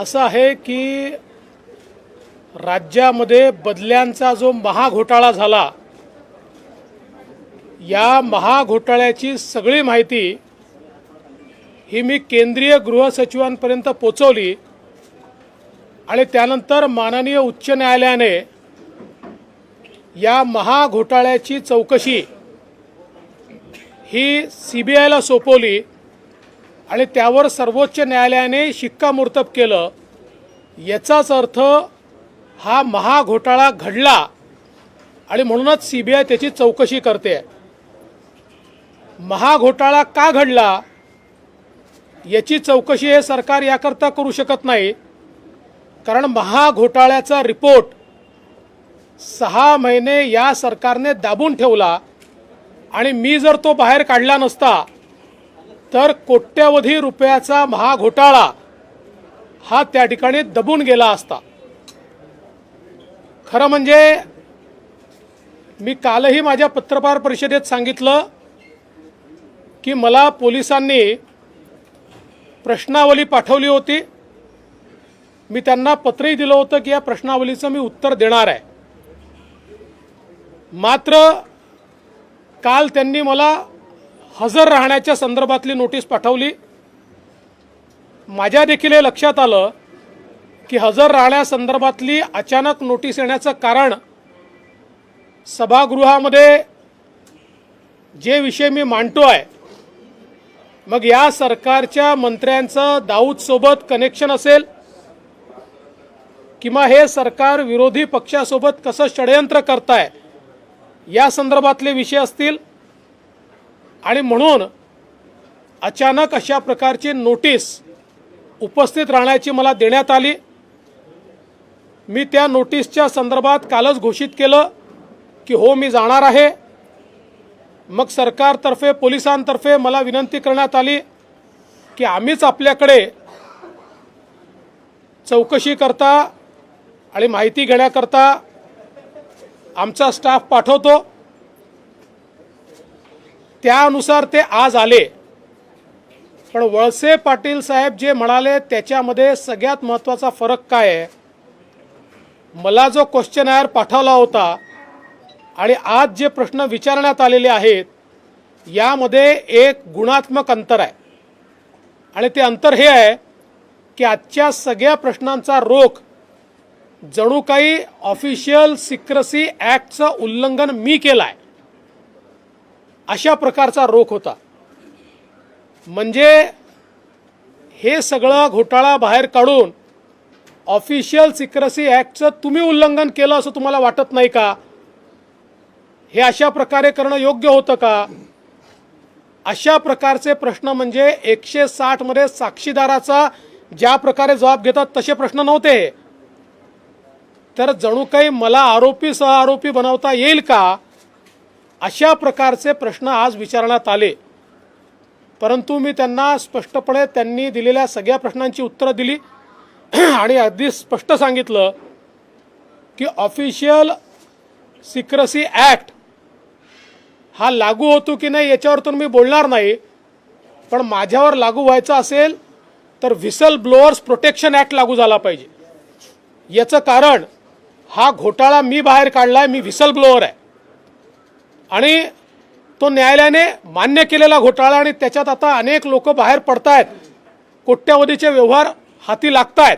असं आहे की राज्यामध्ये बदल्यांचा जो महाघोटाळा झाला या महाघोटाळ्याची सगळी माहिती ही मी केंद्रीय गृहसचिवांपर्यंत पोचवली आणि त्यानंतर माननीय उच्च न्यायालयाने या महाघोटाळ्याची चौकशी ही सी बी आयला सोपवली. आणि त्यावर सर्वोच्च न्यायालयाने शिक्कामोर्तब केलं. याचाच अर्थ हा महाघोटाळा घडला आणि म्हणूनच सी बी आय त्याची चौकशी करते. महाघोटाळा का घडला? याची चौकशी हे सरकार याकरता करू शकत नाही. कारण महाघोटाळ्याचा रिपोर्ट सहा महिने या सरकारने दाबून ठेवला आणि मी जर तो बाहेर काढला नसता तर कोट्यवधी रुपयाचा महाघोटाळा हा त्या ठिकाणी दबून गेला असता. खरं म्हणजे मी कालही माझ्या पत्रकार परिषदेत सांगितलं की मला पोलिसांनी प्रश्नावली पाठवली होती. मी त्यांना पत्रही दिलं होतं की या प्रश्नावलीचं मी उत्तर देणार आहे. मात्र काल त्यांनी मला हजर राहण्याच्या संदर्भातली नोटीस पाठवली. माझ्या देखील हे लक्षात आलं की हजर राहण्यासंदर्भातली अचानक नोटीस येण्याचं कारण सभागृहामध्ये जे विषय मी मांडतो आहे मग या सरकारच्या मंत्र्यांचं दाऊदसोबत कनेक्शन असेल किंवा हे सरकार विरोधी पक्षासोबत कसं षडयंत्र करताय या संदर्भातले विषय असतील. आणि म्हणून अचानक अशा प्रकारची नोटीस उपस्थित राहण्याची मला देण्यात आली. मी त्या नोटीसच्या संदर्भात कालच घोषित केलं की हो मी जाणार आहे. मग सरकारतर्फे पोलिसांतर्फे मला विनंती करण्यात आली की आम्हीच आपल्याकडे चौकशी करता आणि माहिती घेण्याकरता आमचा स्टाफ पाठवतो. त्यानुसार ते आज आले. पण वळसे पाटील साहेब जे म्हणाले त्याच्यामध्ये सगळ्यात महत्त्वाचा फरक काय आहे? मला जो क्वेश्चन आयर पाठवला होता. आणि आज जे प्रश्न विचारण्यात आलेले आहेत यामध्ये एक गुणात्मक अंतर आहे. आणि ते अंतर हे आहे की आजच्या सगळ्या प्रश्नांचा रोख जणू काही ऑफिशियल सिक्रेसी ॲक्टचं उल्लंघन मी केलं आहे अशा प्रकारचा रोख होता. म्हणजे हे सगळं घोटाळा बाहेर काढून ऑफिशियल सिक्रेसी ॲक्टचं तुम्ही उल्लंघन केलं असं तुम्हाला वाटत नाही का? हे अशा प्रकारे करणं योग्य होतं का? अशा प्रकारचे प्रश्न म्हणजे एकशे साठमध्ये साक्षीदाराचा ज्या प्रकारे जबाब घेतात तसे प्रश्न नव्हते. तर जणू काही मला आरोपी सहआरोपी बनवता येईल का? अशा प्रकारचे प्रश्न आज विचारण्यात आले. परंतु मी त्यांना स्पष्टपणे त्यांनी दिलेल्या सगळ्या प्रश्नांची उत्तरं दिली. आणि अगदी स्पष्ट सांगितलं की ऑफिशियल सिक्रेसी ॲक्ट हा लागू होतो की नाही याच्यावर तर मी बोलणार नाही. पण माझ्यावर लागू व्हायचं असेल तर व्हिसल ब्लोअर्स प्रोटेक्शन ॲक्ट लागू झाला पाहिजे. याचं कारण हा घोटाळा मी बाहेर काढला आहे मी व्हिसल ब्लोअर आहे. आणि तो न्यायालयाने मान्य केलेला घोटाळा आणि त्याच्यात आता अनेक लोक बाहेर पडतायत. कोट्यावधीचे व्यवहार हाती लागतायत.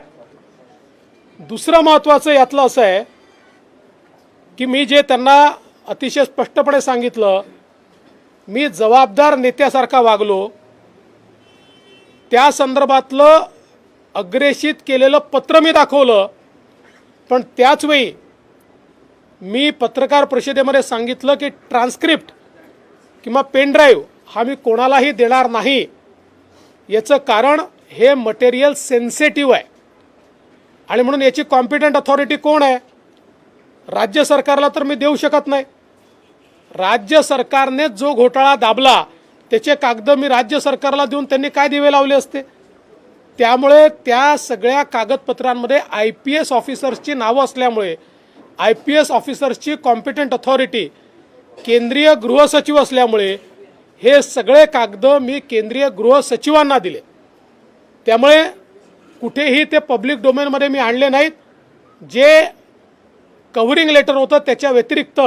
दुसरं महत्त्वाचं यातलं असं आहे की मी जे त्यांना अतिशय स्पष्टपणे सांगितलं मी जबाबदार नेत्यासारखा वागलो त्या संदर्भातलं अग्रेषित केलेलं पत्र मी दाखवलं पण त्याचवेळी मी पत्रकार परिषदेमध्ये सांगितलं की ट्रान्स्क्रिप्ट किंवा पेनड्राईव्ह हा मी कोणालाही देणार नाही. याचं कारण हे मटेरियल सेन्सेटिव्ह आहे. आणि म्हणून याची कॉम्पिटंट अथॉरिटी कोण आहे? राज्य सरकारला तर मी देऊ शकत नाही. राज्य सरकारने जो घोटाळा दाबला त्याचे कागद मी राज्य सरकारला देऊन त्यांनी काय दिवे लावले असते? त्यामुळे त्या सगळ्या कागदपत्रांमध्ये आय पी एस ऑफिसर्सची नावं असल्यामुळे आय पी एस ऑफिसर्सची कॉम्पिटंट अथॉरिटी केंद्रीय गृहसचिव असल्यामुळे हे सगळे कागद मी केंद्रीय गृहसचिवांना दिले. त्यामुळे कुठेही ते पब्लिक डोमेनमध्ये मी आणले नाहीत. जे कव्हरिंग लेटर होतं त्याच्या व्यतिरिक्त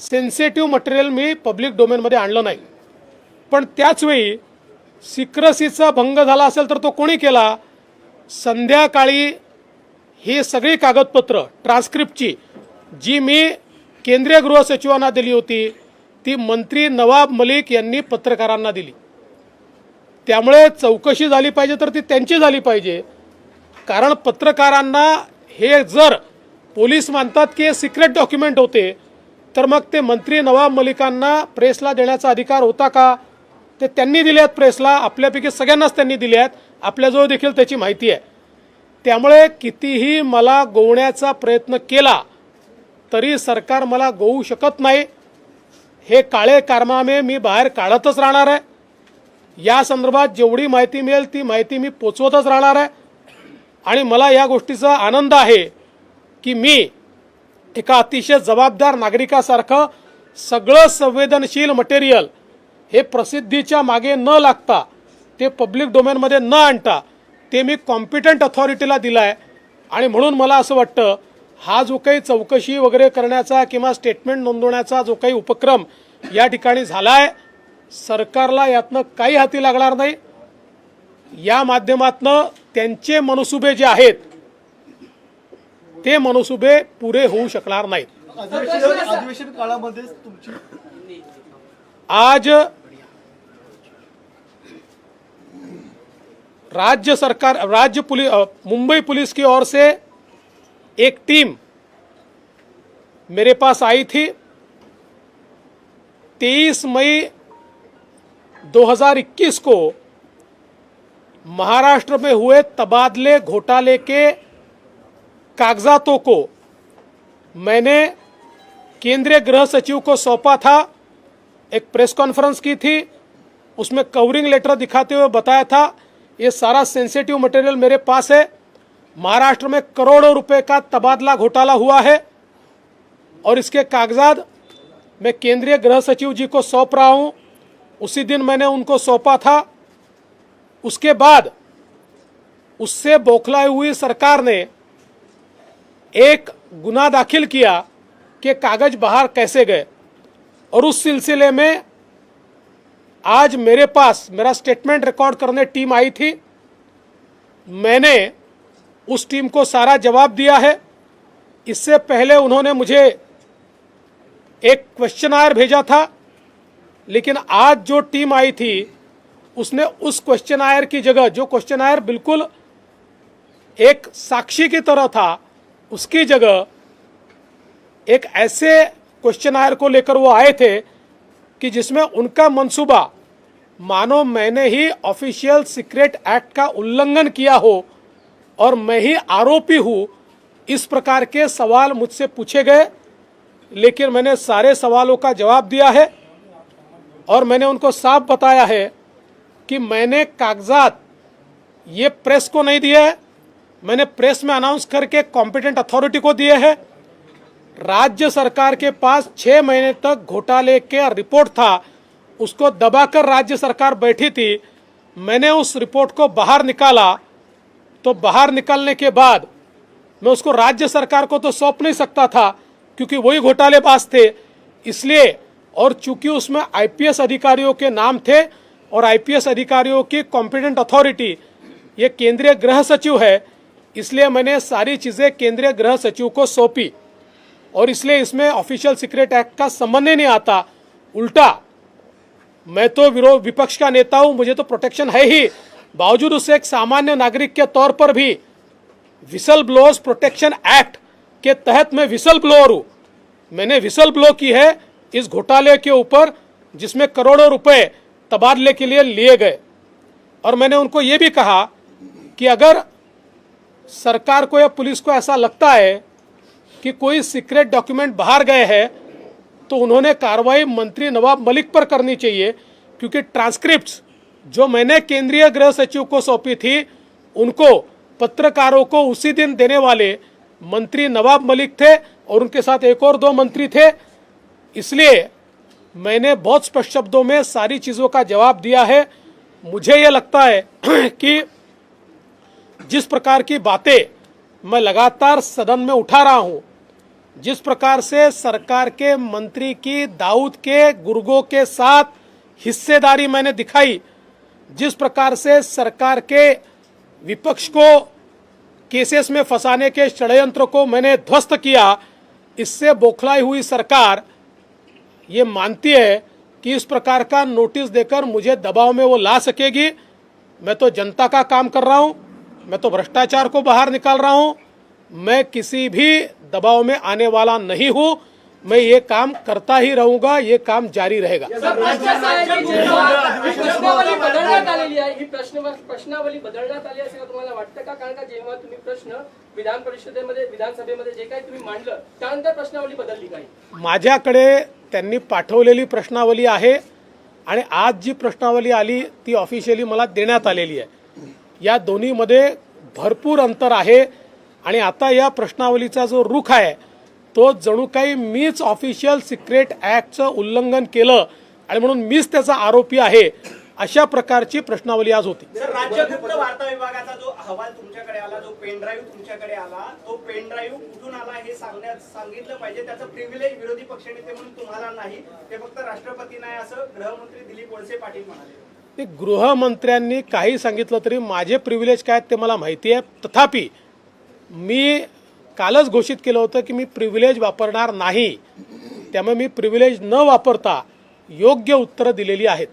सेन्सिटिव्ह मटेरियल मी पब्लिक डोमेनमध्ये आणलं नाही. पण त्याचवेळी सिक्रसीचा भंग झाला असेल तर तो कोणी केला? संध्याकाळी ही सगळी कागदपत्र ट्रान्स्क्रिप्टची जी मी केंद्रीय गृह सचिवांना दिली होती ती मंत्री नवाब मलिक यांनी पत्रकारांना दिली. त्यामुळे चौकशी झाली पाहिजे तर ती त्यांची झाली पाहिजे. कारण पत्रकारांना हे जर पोलीस मानतात की हे सिक्रेट डॉक्युमेंट होते तर मग ते मंत्री नवाब मलिकांना प्रेसला देण्याचा अधिकार होता का? ते त्यांनी दिले आहेत प्रेसला आपल्यापैकी सगळ्यांनाच त्यांनी दिले आहेत. आपल्याजवळ देखील त्याची माहिती आहे. त्यामुळे कितीही मला गोवण्याचा प्रयत्न केला तरी सरकार मला गोवू शकत नाही. हे काळे कारमामे मी बाहेर काढतच राहणार आहे. या संदर्भात जेवढी माहिती मिळेल ती माहिती मी पोचवतच राहणार आहे. आणि मला या गोष्टीचा आनंद आहे की मी एका अतिशय जबाबदार नागरिकासारखं सगळं संवेदनशील मटेरियल हे प्रसिद्धीच्या मागे न लागता ते पब्लिक डोमेनमध्ये न आणता ते मी कॉम्पिटंट अथॉरिटीला दिलं आहे आणि म्हणून मला असं वाटतं हा जो काही चौकशी वगैरे करण्याचा किंवा स्टेटमेंट नोंदवण्याचा जो काही उपक्रम या ठिकाणी झाला आहे सरकारला यातनं काही हाती लागणार नाही. या माध्यमातनं त्यांचे मनसुबे जे आहेत ते मनसुबे पुरे होऊ शकणार नाहीत. आज राज्य सरकार राज्य पुलिस मुंबई पुलिस की ओर से एक टीम मेरे पास आई थी 23 मई 2021 को महाराष्ट्र में हुए तबादले, घोटाले के कागजातों को मैंने केंद्रीय गृह सचिव को सौंपा था, एक प्रेस कॉन्फ्रेंस की थी, उसमें कवरिंग लेटर दिखाते हुए बताया था, ये सारा सेंसिटिव मटेरियल मेरे पास है। महाराष्ट्र में करोड़ों रुपए का तबादला घोटाला हुआ है। और इसके कागजात मैं केंद्रीय गृह सचिव जी को सौंप रहा हूँ। उसी दिन मैंने उनको सौंपा था। उसके बाद उससे बौखलाई हुई सरकार ने एक गुना दाखिल किया कि कागज़ बाहर कैसे गए। और उस सिलसिले में आज मेरे पास मेरा स्टेटमेंट रिकॉर्ड करने टीम आई थी। मैंने उस टीम को सारा जवाब दिया है। इससे पहले उन्होंने मुझे एक क्वेश्चन आयर भेजा था, लेकिन आज जो टीम आई थी, उसने उस क्वेश्चन आयर की जगह, जो क्वेश्चन आयर बिल्कुल एक साक्षी की तरह था, उसकी जगह एक ऐसे क्वेश्चन आयर को लेकर वो आए थे कि जिसमें उनका मंसूबा, मानो मैंने ही ऑफिशियल सीक्रेट एक्ट का उल्लंघन किया हो और मैं ही आरोपी हूँ। इस प्रकार के सवाल मुझसे पूछे गए, लेकिन मैंने सारे सवालों का जवाब दिया है और मैंने उनको साफ़ बताया है कि मैंने कागजात, ये प्रेस को नहीं दिए है। मैंने प्रेस में अनाउंस करके कॉम्पिटेंट अथॉरिटी को दिए हैं। राज्य सरकार के पास छः महीने तक घोटाले का रिपोर्ट था, उसको दबाकर राज्य सरकार बैठी थी। मैंने उस रिपोर्ट को बाहर निकाला तो बाहर निकलने के बाद मैं उसको राज्य सरकार को तो सौंप नहीं सकता था, क्योंकि वही घोटालेबाज थे। इसलिए और चूँकि उसमें आईपीएस अधिकारियों के नाम थे और आईपीएस अधिकारियों की कॉम्पिटेंट अथॉरिटी ये केंद्रीय गृह सचिव है, इसलिए मैंने सारी चीज़ें केंद्रीय गृह सचिव को सौंपी। और इसलिए इसमें ऑफिशियल सीक्रेट एक्ट का ही नहीं आता। उल्टा, मैं तो विरोध विपक्ष का नेता हूँ, मुझे तो प्रोटेक्शन है ही। बावजूद उसे एक सामान्य नागरिक के तौर पर भी विसल ब्लोअर्स प्रोटेक्शन एक्ट के तहत मैं विसल ब्लोअर हूँ। मैंने विसल ब्लो की है इस घोटाले के ऊपर, जिसमें करोड़ों रुपए तबादले के लिए लिए गए। और मैंने उनको ये भी कहा कि अगर सरकार को या पुलिस को ऐसा लगता है कि कोई सीक्रेट डॉक्यूमेंट बाहर गए हैं तो उन्होंने कार्रवाई मंत्री नवाब मलिक पर करनी चाहिए, क्योंकि ट्रांसक्रिप्ट्स जो मैंने केंद्रीय गृह सचिव को सौंपी थी, उनको पत्रकारों को उसी दिन देने वाले मंत्री नवाब मलिक थे और उनके साथ एक और दो मंत्री थे। इसलिए मैंने बहुत स्पष्ट शब्दों में सारी चीज़ों का जवाब दिया है। मुझे ये लगता है कि जिस प्रकार की बातें मैं लगातार सदन में उठा रहा हूँ, जिस प्रकार से सरकार के मंत्री की दाऊद के, गुर्गों के साथ हिस्सेदारी मैंने दिखाई जिस प्रकार से सरकार के विपक्ष को केसेस में फंसाने के षडयंत्र को मैंने ध्वस्त किया, इससे बौखलाई हुई सरकार ये मानती है कि इस प्रकार का नोटिस देकर मुझे दबाव में वो ला सकेगी। मैं तो जनता का काम कर रहा हूँ, मैं तो भ्रष्टाचार को बाहर निकाल रहा हूँ, मैं किसी भी दबाव में आने वाला नहीं हूँ। मैं ये काम करता ही रहूंगा ये काम जारी रहेगा। प्रश्नावली बदलण्यात आलेली आहे. ही प्रश्न प्रश्नावली बदलण्यात आली असे तुम्हाला वाटतं का? कारण का जेव्हा तुम्ही प्रश्न विधान परिषदेमध्ये विधानसभेमध्ये जे काही तुम्ही मांडलं त्यानंतर प्रश्नावली बदलली काही माझ्याकडे त्यांनी पाठवलेली प्रश्नावली आहे आणि आज जी प्रश्नावली आली ती ऑफिशियली मला देण्यात आलेली आहे. या दोन्हीमध्ये भरपूर अंतर आहे आणि आता या प्रश्नावलीचा जो रुख आहे तो जणू काही मीच ऑफिशियल सिक्रेट ॲक्टचं उल्लंघन केलं आणि म्हणून मीच त्याचा आरोपी आहे अशा प्रकारची प्रश्नावली आज होती. सर राज्य गुप्त वार्ता विभागाचा जो अहवाल तुमच्याकडे आला जो पेन ड्राईव्ह तुमच्याकडे आला तो पेन ड्राईव्ह कुठून आला हे सांगण्यात सांगितलं पाहिजे. त्याचं प्रिव्हिलेज विरोधी पक्षनेते म्हणून तुम्हाला नाही. ते फक्त राष्ट्रपती नाही असं गृहमंत्री दिलीप वळसे पाटील म्हणाले. ते गृहमंत्र्यांनी काही सांगितलं तरी माझे प्रिव्हिलेज काय ते मला माहिती आहे. तथापि मी कालच घोषित केलं होतं की मी प्रिव्हिलेज वापरणार नाही. त्यामुळे मी प्रिव्हिलेज न वापरता योग्य उत्तरं दिलेली आहेत.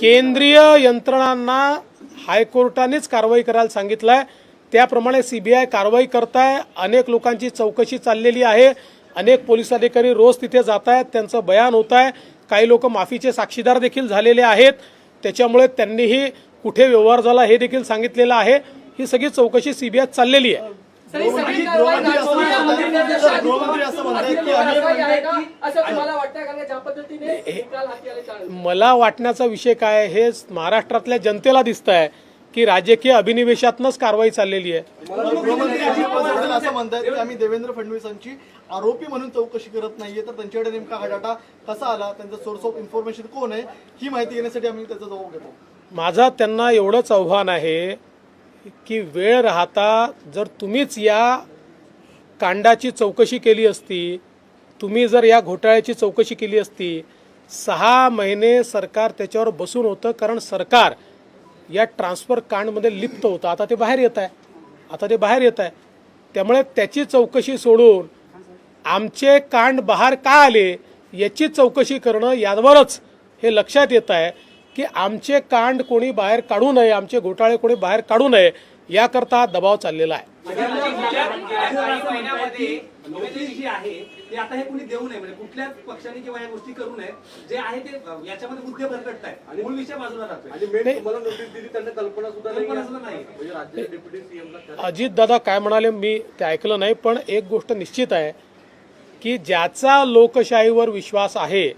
केंद्रीय यंत्रणांना हायकोर्टानेच कारवाई करायला सांगितलंय. त्याप्रमाणे सीबीआय कारवाई करत आहे अनेक लोकांची चौकशी चाललेली आहे. अनेक पोलीस अधिकारी रोज तिथे जात आहेत त्यांचं बयान होत आहे काही लोक माफीचे साक्षीदार देखील झालेले आहेत. त्याच्यामुळे त्यांनीही कुठे व्यवहार झाला हे देखील सांगितलेलं आहे. ही सगळी चौकशी सीबीआय चाललेली आहे. ही मला वाटण्याचा विषय काय आहे, हे महाराष्ट्रातल्या जनतेला दिसत आहे की राजकीय अभिनिवेशातनंच कारवाई चाललेली आहे. असं म्हणतायत की आम्ही देवेंद्र फडणवीसांची आरोपी म्हणून चौकशी करत नाहीये तर त्यांच्याकडे नेमका हा डाटा कसा आला त्यांचा सोर्स ऑफ इन्फॉर्मेशन कोण आहे ही माहिती घेण्यासाठी आम्ही त्याचा जबाब घेतो. माझा त्यांना एवढंच आव्हान आहे की वेळ राहता जर तुम्हीच या कांडाची चौकशी केली असती तुम्ही जर या घोटाळ्याची चौकशी केली असती सहा महिने सरकार त्याच्यावर बसून होतं कारण सरकार या ट्रान्सफर कांडमध्ये लिप्त होतं आता ते बाहेर येत आहे आता ते बाहेर येत आहे त्यामुळे त्याची चौकशी सोडून आमचे कांड बाहेर का आले याची चौकशी करणं यावरच हे लक्षात येत आहे की आमचे कांड कोणी बाहेर काढू नये आमचे घोटाळे कोणी बाहेर काढू नये याकरता दबाव चाललेला आहे ती आता हे कुणी देऊ नये म्हणजे कुठल्याच पक्षाने किंवा या गोष्टी करू नये. जे आहे ते याच्यामध्ये मुद्दे भरकटत आहेत आणि मूळ विषय बाजूला राहतोय. आणि मेन तुम्हाला नोटीस दिली त्यांना कल्पना सुद्धा नाही कल्पना सुद्धा नाही. म्हणजे राज्याचे डेप्युटी सीएमला अजित दादा काय म्हणाले मी ते ऐकलं नाही पण एक गोष्ट निश्चित आहे की ज्याचा लोकशाहीवर विश्वास आहे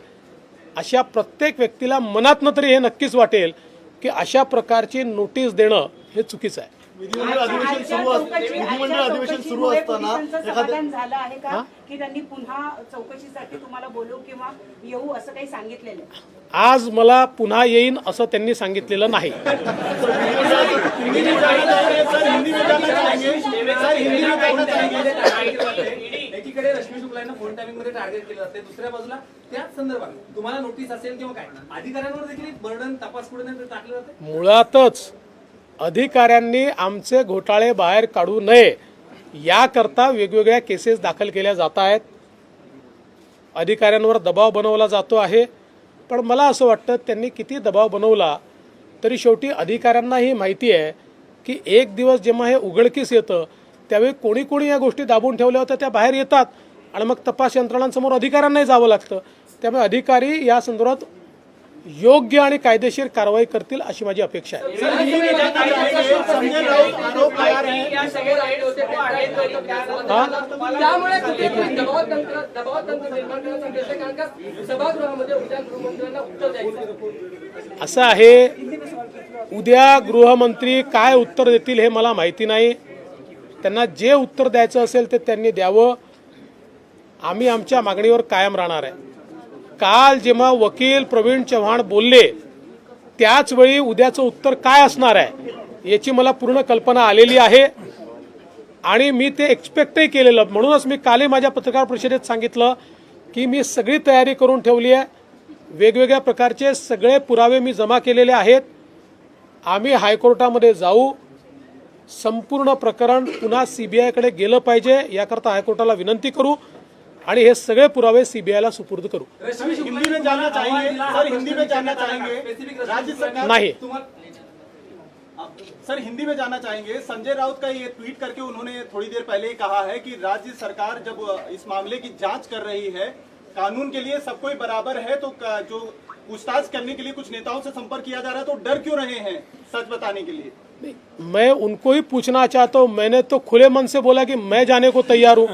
अशा प्रत्येक व्यक्तीला मनातनं तरी हे नक्कीच वाटेल की अशा प्रकारची नोटीस देणं हे चुकीचं आहे. विधिमंडळ अधिवेशन सुरू असतं विधिमंडळ अधिवेशन सुरू असताना समाधान झालं आहे का? की त्यांनी पुन्हा चौकशीसाठी तुम्हाला बोलू किंवा येऊ असं काही सांगितलेलं? आज मला पुन्हा येईन असं त्यांनी सांगितलेलं नाही. एकीकडे रश्मी शुक्ला यांना फोन टायमिंगमध्ये टार्गेट केलं जाते दुसऱ्या बाजूला त्याच संदर्भात तुम्हाला नोटीस असेल किंवा काय? अधिकाऱ्यांवर देखील बर्डन तपास पुढे टाकलं जाते मुळातच अधिकाऱ्यांनी आमचे घोटाळे बाहेर काढू नये याकरता वेगवेगळ्या केसेस दाखल केल्या जात आहेत. अधिकाऱ्यांवर दबाव बनवला जातो आहे. पण मला असं वाटतं त्यांनी किती दबाव बनवला तरी शेवटी अधिकाऱ्यांना ही माहिती आहे की एक दिवस जेव्हा हे उघडकीस येतं त्यावेळी कोणी कोणी या गोष्टी दाबून ठेवल्या होत्या त्या बाहेर येतात. आणि मग तपास यंत्रणांसमोर अधिकाऱ्यांनाही जावं लागतं. त्यामुळे अधिकारी या संदर्भात योग्य आणि कायदेशीर कारवाई करतील अशी माझी अपेक्षा आहे. असं आहे उद्या गृहमंत्री काय उत्तर देतील हे मला माहिती नाही. त्यांना जे उत्तर द्यायचं असेल ते त्यांनी द्यावं. आम्ही आमच्या मागणीवर कायम राहणार आहे. काल जेव्हा वकील प्रवीण चव्हाण बोलले त्याचवेळी उद्याचं उत्तर काय असणार आहे याची मला पूर्ण कल्पना आलेली आहे. आणि मी ते एक्सपेक्टही केलेलं म्हणूनच मी कालही माझ्या पत्रकार परिषदेत सांगितलं की मी सगळी तयारी करून ठेवली आहे. वेगवेगळ्या प्रकारचे सगळे पुरावे मी जमा केलेले आहेत. आम्ही हायकोर्टामध्ये जाऊ. संपूर्ण प्रकरण पुन्हा सीबीआयकडे गेलं पाहिजे याकरता हायकोर्टाला विनंती करू. आणि हे सगळे पुरावे सीबीआयला सुपूर्द करू. हिंदी में जानना तुम्हाला चाहेंगे, सर, हिंदी में जानना चाहेंगे, राज्य सरकार- नाही. सर हिंदी में जानना चाहेंगे संजय राउत का ये ट्वीट करके उन्होंने थोड़ी देर पहले ही कहा है कि राज्य सरकार जब इस मामले की जाँच कर रही है कानून के लिए सब कोई बराबर है तो जो पूछताछ करने के लिए कुछ नेताओं से संपर्क किया जा रहा है तो डर क्यों रहे हैं सच बताने के लिए? मैं उनको ही पूछना चाहता हूँ। मैंने तो खुले मन से बोला कि मैं जाने को तैयार हूँ।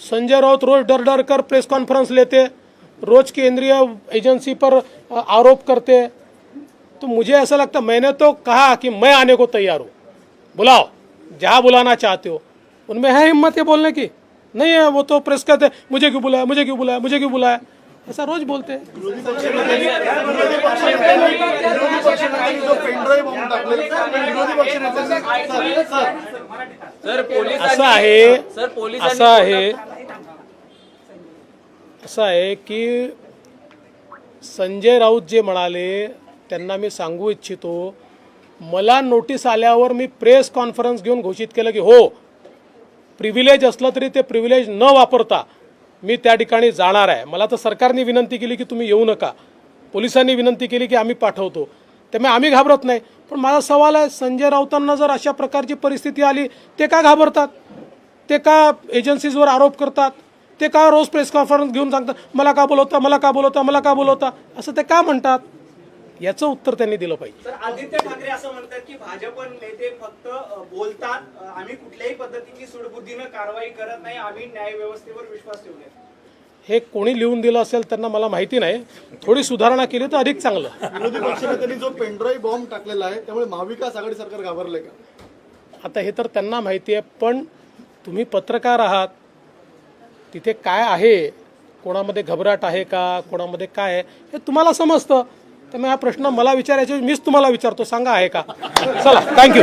संजय राउत रोज डर डर कर प्रेस कॉन्फ्रेंस लेते, रोज केंद्रीय एजेंसी पर आरोप करते। तो मुझे ऐसा लगता, मैंने तो कहा कि मैं आने को तैयार हूँ। बुलाओ, जहाँ बुलाना चाहते हो। उनमें है हिम्मत ये बोलने की? नहीं है, वो तो प्रेस कहते, मुझे क्यों बुलाया, मुझे क्यों बुलाया, मुझे क्यों बुलाया? ऐसा रोज बोलते असं आहे असं आहे असं आहे की संजय राऊत जे म्हणाले त्यांना मी सांगू इच्छितो मला नोटीस आल्यावर मी प्रेस कॉन्फरन्स घेऊन घोषित केलं की हो प्रिव्हिलेज असलं तरी ते प्रिव्हिलेज न वापरता मी त्या ठिकाणी जाणार आहे. मला तर सरकारने विनंती केली की तुम्ही येऊ नका. पोलिसांनी विनंती केली की आम्ही पाठवतो. त्यामुळे आम्ही घाबरत नाही. पण माझा सवाल आहे संजय राऊतांना जर अशा प्रकारची परिस्थिती आली ते का घाबरतात? ते का एजन्सीजवर आरोप करतात? ते का रोज प्रेस कॉन्फरन्स घेऊन सांगतात मला का बोलवता? मला का बोलवता? मला का बोलवता? असं ते का म्हणतात? याचं उत्तर त्यांनी दिलं पाहिजे. आदित्य ठाकरे असं म्हणतात की भाजप नेते फक्त बोलतात आम्ही कुठल्याही पद्धतीची सुडबुद्धीनं कारवाई करत नाही आम्ही न्याय व्यवस्थेवर विश्वास ठेवले हे कोणी लिहून दिलं असेल त्यांना मला माहिती नाही. थोडी सुधारणा केली तर अधिक चांगलं. विरोधी पक्षनेत्यांनी जो पेनड्राईव्ह बॉम्ब टाकलेला आहे त्यामुळे महाविकास आघाडी सरकार घाबरले का? आता हे तर त्यांना माहिती आहे पण तुम्ही पत्रकार आहात. तिथे काय आहे? कोणामध्ये घबराट आहे का? कोणामध्ये काय आहे? हे तुम्हाला समजतं. त्यामुळे हा प्रश्न मला विचारायचे मीच तुम्हाला विचारतो सांगा आहे का? चला थँक्यू